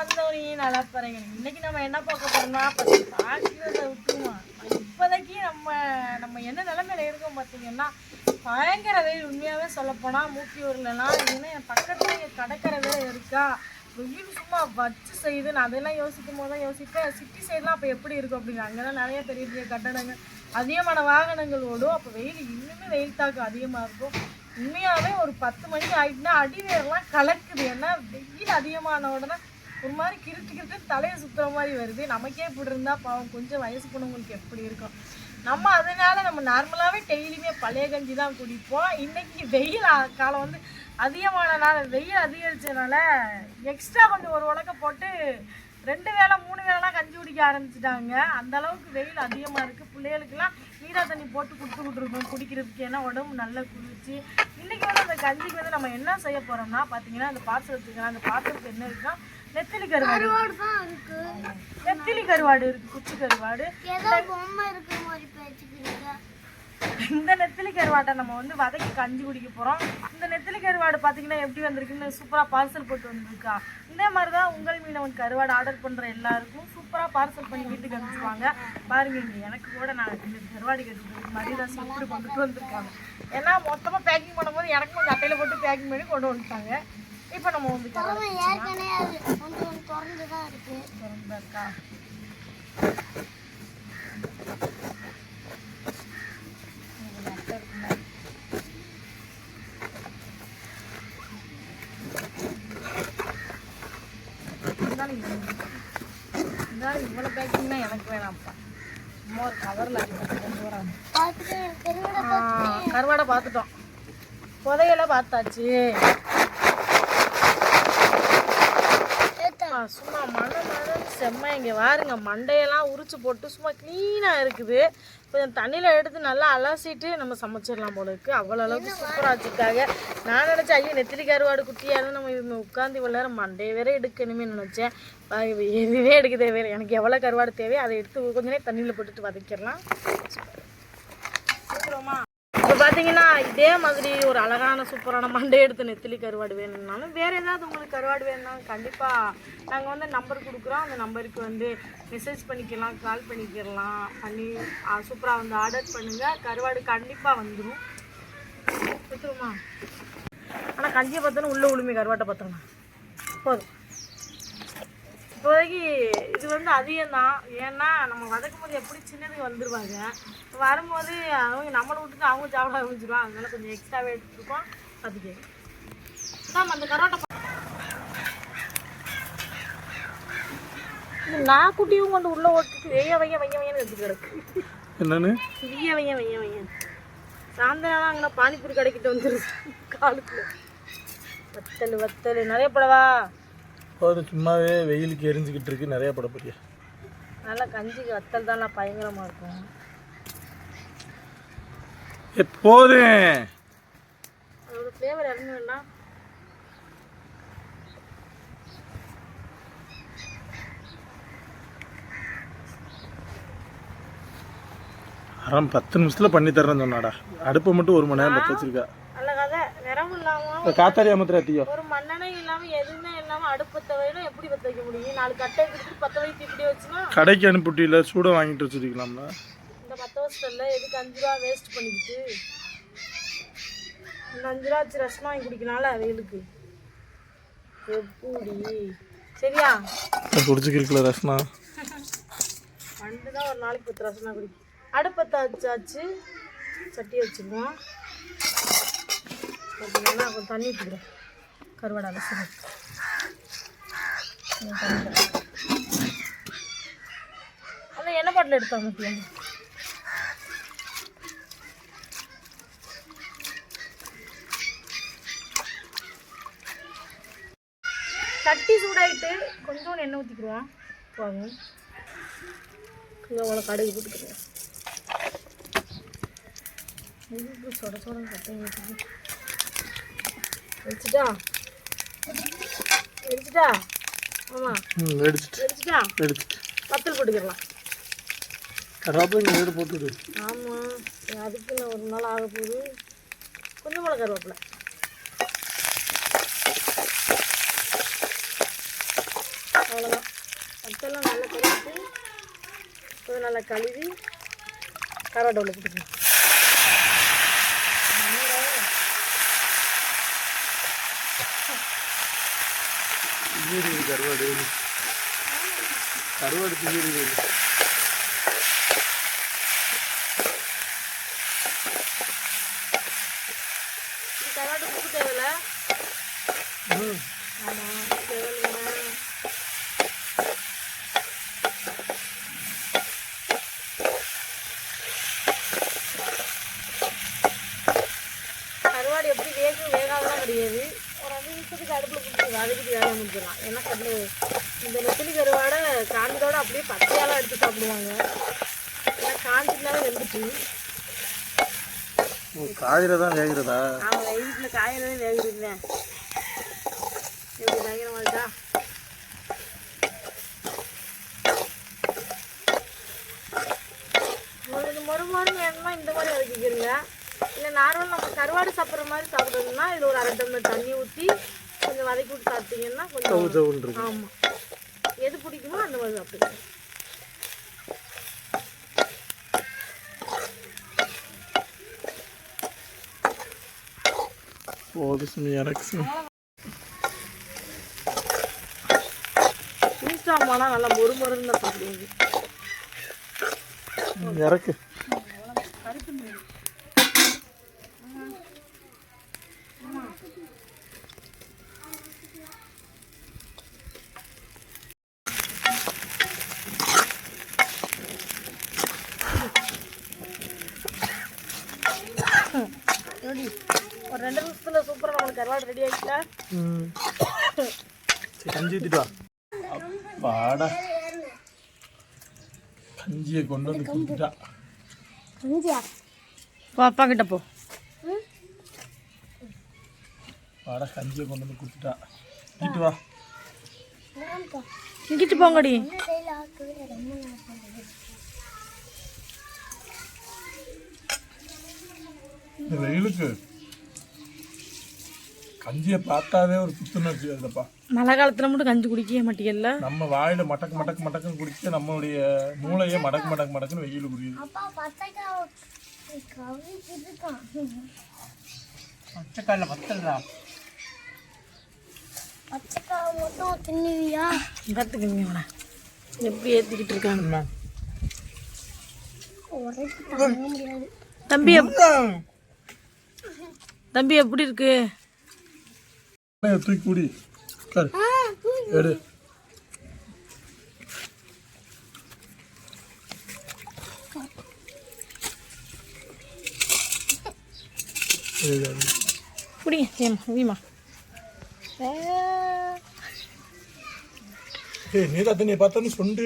வந்தவனி நல்லா பாருங்க இன்னைக்கு நம்ம என்ன பார்க்க போறோம்னா ஃபர்ஸ்ட் பாக்கிறத விட்டுருமா இப்போதைக்கு நம்ம நம்ம என்ன நிலைமையில இருக்கோம் பார்த்தீங்கன்னா பயங்கர வெயில். உண்மையாகவே சொல்லப்போனால் மூக்கியூர்லலாம் இன்னும் என் பக்கத்துல இங்கே கடற்கரை இருக்கா? வெயில் சும்மா வச்சு செய்யுது நான் அதெல்லாம் யோசிக்கும் போது தான் யோசிப்பேன். சிட்டி சைட்லாம் அப்போ எப்படி இருக்கும் அப்படின்னு. அங்கெல்லாம் நிறைய பெரிய பெரிய கட்டடங்கள் அதிகமான வாகனங்கள் ஓடும். அப்போ வெயில் இன்னுமே வெயில் தாக்கம் அதிகமாக இருக்கும். உண்மையாகவே ஒரு பத்து மணிக்கு ஆகிட்டுனா அடிவேரெல்லாம் கலக்குது. ஏன்னா வெயில் அதிகமான உடனே ஒரு மாதிரி கிருட்டு கிருட்டு தலையை சுத்துற மாதிரி வருது. நமக்கே இப்படி இருந்தா பாவம் கொஞ்சம் வயசு பொண்ணுங்களுக்கு எப்படி இருக்கும்? நம்ம அதனால நம்ம நார்மலாகவே டெய்லியுமே பழைய கஞ்சி தான் குடிப்போம். இன்னைக்கு வெயில் காலம் வந்து அதிகமானனால வெயில் அதிகரிச்சதுனால எக்ஸ்ட்ரா கொஞ்சம் ஒரு உலக்க போட்டு ரெண்டு வேளை மூணு வேலைலாம் கஞ்சி குடிக்க ஆரம்பிச்சிட்டாங்க. அந்த அளவுக்கு வெயில் அதிகமாக இருக்குது பிள்ளைகளுக்கெல்லாம் நீரா தண்ணி போட்டு கொடுத்துக்கிட்டு இருக்கோம் குடிக்கிறதுக்கு ஏன்னா உடம்பு நல்லா குளிர்ச்சி. இன்னைக்கு வந்து அந்த கஞ்சிக்கு வந்து நம்ம என்ன செய்ய போறோம்னா பார்த்தீங்கன்னா அந்த பாத்திரத்துக்கு அந்த பாத்திரத்துக்கு என்ன இருக்குன்னா நெத்திலி கருவாடு. தான் இருக்கு நெத்திலி கருவாடு இருக்கு குச்சி கருவாடு. ஏதோ பொம்மை இருக்கிற மாதிரி பேச்சுக்கிறீங்க. இந்த நெத்திலி கருவாட்டை நம்ம வந்து வதக்கி கஞ்சி குடிக்க போகிறோம் இந்த நெத்திலி கருவாடு பார்த்தீங்கன்னா எப்படி வந்திருக்குன்னு சூப்பராக பார்சல் போட்டு வந்திருக்கா. இதே மாதிரி தான் உங்கள் மீனவன் கருவாடு ஆர்டர் பண்ணுற எல்லாருக்கும் சூப்பராக பார்சல் பண்ணி வீட்டுக்கு அனுப்பிச்சுவாங்க பாருங்க இங்க எனக்கு கூட நான் இந்த கருவாடு கட்டி மரியதாஸ் இப்படி கொண்டுட்டு வந்திருக்காங்க. ஏன்னா மொத்தமாக பேக்கிங் பண்ணும்போது எனக்கு கொஞ்சம் அட்டையில் போட்டு பேக்கிங் பண்ணி கொண்டு வந்துட்டாங்க. இப்போ நம்ம வந்து ஏற்கனவே அது கொஞ்சம் திறந்து தான் இருக்கு. திறந்தா இருக்கா. இந்தாலும் இது. இந்தாலும் இவ்வளோ பேக்கிங்னா எனக்கு வேணாம்ப்பா. சும்மா ஒரு கவரில் கொண்டு வராங்க கருவாடை பார்த்துட்டோம். புதையலை பார்த்தாச்சு. சும்மா மண்ணை மண்ணு செம்ம. இங்கே பாருங்க மண்டையெல்லாம் உரிச்சு போட்டு சும்மா க்ளீனாக இருக்குது. கொஞ்சம் தண்ணியில் எடுத்து நல்லா அலசிட்டு நம்ம சமைச்சிடலாம் போல இருக்கு. அவ்வளோ அளவுக்கு சூப்பராக வச்சுருக்காங்க. நான் நினச்சேன் ஐயோ நெத்திலி கருவாடு குட்டியாக நம்ம இவங்க உட்காந்து இவ்வளோ நேரம் மண்டையை வேற எடுக்கணுமே நினச்சேன். எதுவே எடுக்க தேவையில்லை எனக்கு எவ்வளோ கருவாடு தேவையோ அதை எடுத்து கொஞ்ச நேரம் தண்ணியில் போட்டுட்டு வதக்கிடலாம். பார்த்தீங்கன்னா இதே மாதிரி ஒரு அழகான சூப்பரான மண்டை எடுத்து நெத்திலி கருவாடு வேணும்னாலும் வேறு ஏதாவது உங்களுக்கு கருவாடு வேணும்னாலும் கண்டிப்பாக நாங்கள் வந்து நம்பர் கொடுக்குறோம். அந்த நம்பருக்கு வந்து மெசேஜ் பண்ணிக்கலாம் கால் பண்ணிக்கலாம். பண்ணி சூப்பராக வந்து ஆர்டர் பண்ணுங்கள் கருவாடு கண்டிப்பாக வந்துடும் கொடுத்துருமா ஆனால் கஞ்சியை பார்த்தோன்னா உள்ளே உளுமி கருவாட்டை பார்த்தோம்னா போதும். இப்போதைக்கு இது வந்து அதிகம் தான் ஏன்னா நம்ம வதக்கும் போது எப்படி சின்னதுக்கு வந்துடுவாங்க வரும்போது அவங்க நம்மளை விட்டுட்டு அவங்க சாப்பிட ஆரம்பிச்சிருவாங்க. அதனால கொஞ்சம் எக்ஸ்ட்ராவே எடுத்துருக்கோம். அதுக்கு. தான் அந்த கரோட்டை இந்த நாக்குட்டியும் கொண்டு உள்ளே ஓட்டுட்டு வெய்ய வைய வைய வையன்னு எடுத்து கிடக்கு. என்னன்னு? வெய்ய வைய வைய வைய சாயந்தரம் அங்கே பானிபூரி கடைக்கிட்ட வந்துருது. காலுக்குள்ள. வத்தல் வத்தல். நிறைய படவா. போதும் சும்மாவே வெயிலுக்கு எரிஞ்சுக்கிட்டு இருக்கு நிறைய பட போறியா? நல்லா கஞ்சிக்கு வத்தல் தான் பயங்கரமாக இருக்கும். அதோட ஃப்ளேவர் இறங்குன்னா அறம் பத்து நிமிஷத்துல பண்ணி தரேன்னு சொன்னாடா. அடுப்பை மட்டும் ஒரு மணி நேரம் பற்ற வச்சிருக்கா. இல்லாமல் இந்த காத்தாரி அமுத்திராத்தியோ ஒரு மண்ணெண்ணெய் இல்லாமல் எதுவுமே இல்லாமல் அடுப்பத்த வைனா எப்படி பற்ற வைக்க முடியும்? நாலு கட்டை எடுத்து பற்ற வைத்து இப்படி வச்சுன்னா கடைக்கு அனுப்பிட்டியில் சூட வாங்கிட்டு வச்சிருக்கலாம்ல. இந்த பத்த வருஷத்துல எதுக்கு அஞ்சு ரூபா வேஸ்ட் பண்ணிக்கிட்டு? இந்த அஞ்சு ரூபா வச்சு ரசம் வாங்கி குடிக்கனால வெயிலுக்கு. எப்படி? சரியா? குடிச்சுக்கிருக்கல ரசனா தான் ஒரு நாளைக்கு பத்து ரசம் குடிக்கும் அடுப்பத்தை வச்சாச்சு. சட்டி வச்சுக்குவோம் பார்த்தீங்கன்னா கொஞ்சம் தண்ணி ஊற்றிக்கிறேன் கருவாடை அலசி அந்த எண்ணெய் பாட்டில் எடுத்தாங்க மத்தியம் சட்டி சூடாயிட்டு கொஞ்சோண்டு எண்ணெய் ஊற்றிக்கிடுவோம் வாங்க இங்கே அவ்வளோ கடுகு போட்டுக்கிறேன். சொட சொட கட்டை ஊற்றிக்கிறேன் வச்சுட்டா வச்சுட்டா ஆமாம் ம் எடுத்துட்டு. வச்சுட்டா எடுத்துட்டு. வத்தல் போட்டுக்கிடலாம் கருவாப்பில் இங்கே வீடு போட்டுவிடு ஆமாம் அதுக்கு நான் ஒரு நாள் ஆக போகுது. கொஞ்சம் மிளகா கருவேப்பிலை. அவ்வளோதான் மற்றெல்லாம் நல்லா கழுவிட்டு கொஞ்சம் நல்லா கழுவி கருவாட்டை உள்ள போட்டுக்கணும் வீடு கருவாடு. கருவாடு வீடு இது. கருவாட்டு உப்பு தேவையில்ல? ம். ஆமாம் தேவையில்லைங்க. கருவாடு எப்படி வேகும் வேகாதெல்லாம் கிடையாது. நிமிஷத்துக்கு அடுப்பில் கொடுத்து வதக்கிட்டு வேலையை முடிச்சிடலாம் ஏன்னா கடல இந்த நெத்திலி கருவாடை காஞ்சதோட அப்படியே பச்சையாலாம் எடுத்து சாப்பிடுவாங்க ஏன்னா காஞ்சிருந்தாலும் வெந்துட்டு ஓ வேகிறதா ஆமாம் வீட்டில் காயிலே வேகிறதுங்க எப்படி பயங்கர மாதிரிதா உங்களுக்கு மொறு மொறுன்னு வேணும்னா இந்த மாதிரி வதக்கிக்கிறீங்க இல்லை நார்மல் நம்ம கருவாடு சாப்பிட்ற மாதிரி சாப்பிட்றதுன்னா இதில் ஒரு அரை டம்ளர் தண்ணி ஊற்றி கொஞ்சம் வதக்கி விட்டு சாப்பிட்டீங்கன்னா கொஞ்சம் ஆமாம் எது பிடிக்குமோ அந்த மாதிரி சாப்பிடுங்க போது சுமி எனக்கு சுமி. இன்ஸ்டாமானா நல்லா மொறு மொறுன்னு சாப்பிடுவாங்க. இறக்கு எப்படி ஒரு ரெண்டு நிமிஷத்தில் சூப்பராக நம்மளுக்கு கருவாடு ரெடி ஆகிட்டா ம் சரி கஞ்சி ஊற்றிட்டு வா வாடா கஞ்சியை கொண்டு வந்து கொடுத்துட்டா கஞ்சியா போ அப்பா கிட்ட கஞ்சியை பார்த்தாவே ஒரு புத்துணர்ச்சி அதுலப்பா மழை காலத்தில் மட்டும் கஞ்சி குடிக்கவே மாட்டீங்கல்ல? நம்ம வாயில மடக்கு மடக்கு மடக்குன்னு குடிக்க நம்மளுடைய மூளையே மடக்கு மடக்கு மடக்குன்னு வெயில் புரியுது பச்சைக்காயில் பத்தல்டா பச்சைக்காய் மட்டும் தின்னுவியா? பார்த்துக்கங்க இவனை எப்படி ஏற்றிக்கிட்டு இருக்காங்க? ஒரே தாங்க முடியாது. தம்பி தம்பி எப்படி இருக்கு? தூக்கி குடி உட்காரு. எடு. ஏமா வீமா. நீதா தண்ணியை பார்த்தோன்னு சொண்டு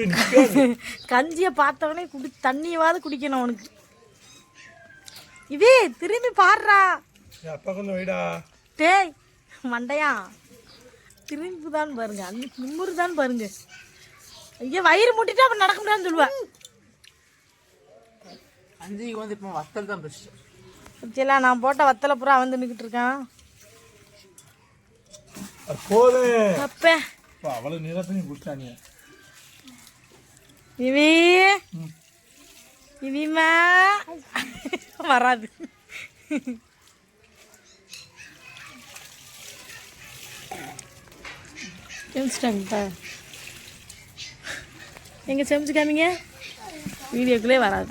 கஞ்சியை பார்த்தவனே குடி தண்ணியவாது குடிக்கணும் அவனுக்கு. இதே திரும்பி பாடுறா. அப்பா கொஞ்சம் வைடா. டேய் மண்டையா? திரும்பி தான் பாருங்க. அந்த நிம்மரு தான் பாருங்க. ஐயா வயிறு முட்டிட்டு அப்புறம் நடக்க முடியாதுன்னு சொல்லுவேன் அஞ்சுக்கு வந்து இப்போ வத்தல் தான் பெஸ்ட் பத்தியெல்லாம் நான் போட்ட வத்தலை பூரா அவன் நின்றுக்கிட்டு இருக்கான். அப்பே. அவ்வளவு நீதா தண்ணி குடிச்சாங்க இவி. இவிமா வராது. செமிச்சிட்டாங்கப்பா எங்க செமிச்சு காமிங்க? வீடியோக்குள்ளே வராது.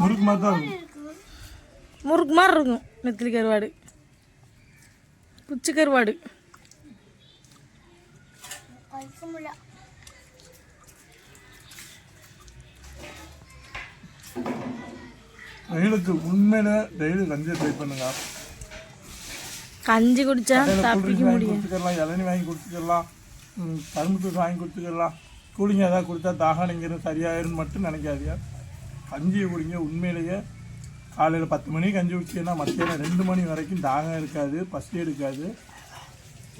முறுக்கு மாதிரி இருக்கும். இருக்கு. முறுக்கு மாதிரி இருக்கும். நெத்திலி கருவாடு. குச்சி கருவாடு. வெயிலுக்கு உண்மையில டெய்லி கஞ்சியை ட்ரை பண்ணுங்க. கஞ்சி குடிச்சா தப்பிக்க முடியும். கொடுத்துக்கலாம் இளநீ வாங்கி கொடுத்துக்கலாம் கரும்பு ஜூஸ் வாங்கி கொடுத்துக்கலாம். கூலிங் ஏதாவது கொடுத்தா தாகம் நீங்கிறது சரியாயிருன்னு மட்டும் நினைக்காதீங்க. கஞ்சியை குடிங்க உண்மையிலேயே. காலையில் பத்து மணிக்கு கஞ்சி குடிச்சீங்கன்னா மத்தியானம் ரெண்டு மணி வரைக்கும் தாகம் இருக்காது பசி எடுக்காது.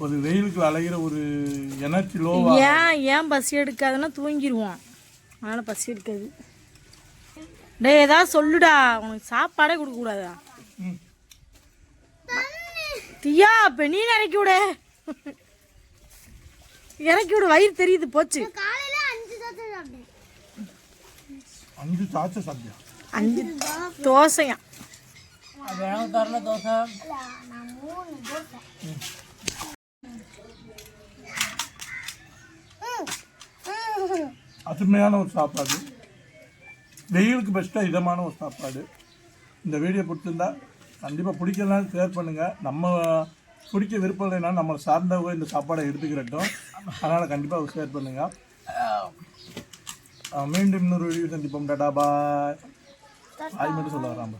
ஒரு வெயிலுக்கு அலைகிற ஒரு எனர்ஜி லோவா ஏன் ஏன் பசி எடுக்காதுன்னா தூங்கிடுவோம் அதனால் பசி எடுக்காது. டேய் ஏதாவது சொல்லுடா. உனக்கு சாப்பாடே கொடுக்கக்கூடாதா. தியா இப்போ நீ நினைக்க விட. இறக்கி விடு வயிறு தெரியுது போச்சு. காலையில அஞ்சு தோசை சாப்பிட்டேன். அஞ்சு சாச்ச சாப்பிட்டியா? அஞ்சு தோசையா? தரல தோசை. அருமையான ஒரு சாப்பாடு. வெயிலுக்கு பெஸ்ட்டாக இதமான ஒரு சாப்பாடு. இந்த வீடியோ பிடிச்சிருந்தா கண்டிப்பாக பிடிக்கலாம் ஷேர் பண்ணுங்கள் நம்ம பிடிக்க விருப்பம் இல்லைன்னா நம்மளை சார்ந்தவங்க இந்த சாப்பாடை எடுத்துக்கிறட்டும். அதனால் கண்டிப்பாக ஷேர் பண்ணுங்கள் மீண்டும் இன்னொரு வீடியோ சந்திப்போம். டாடா பாய். அது மட்டும் சொல்ல வராமல்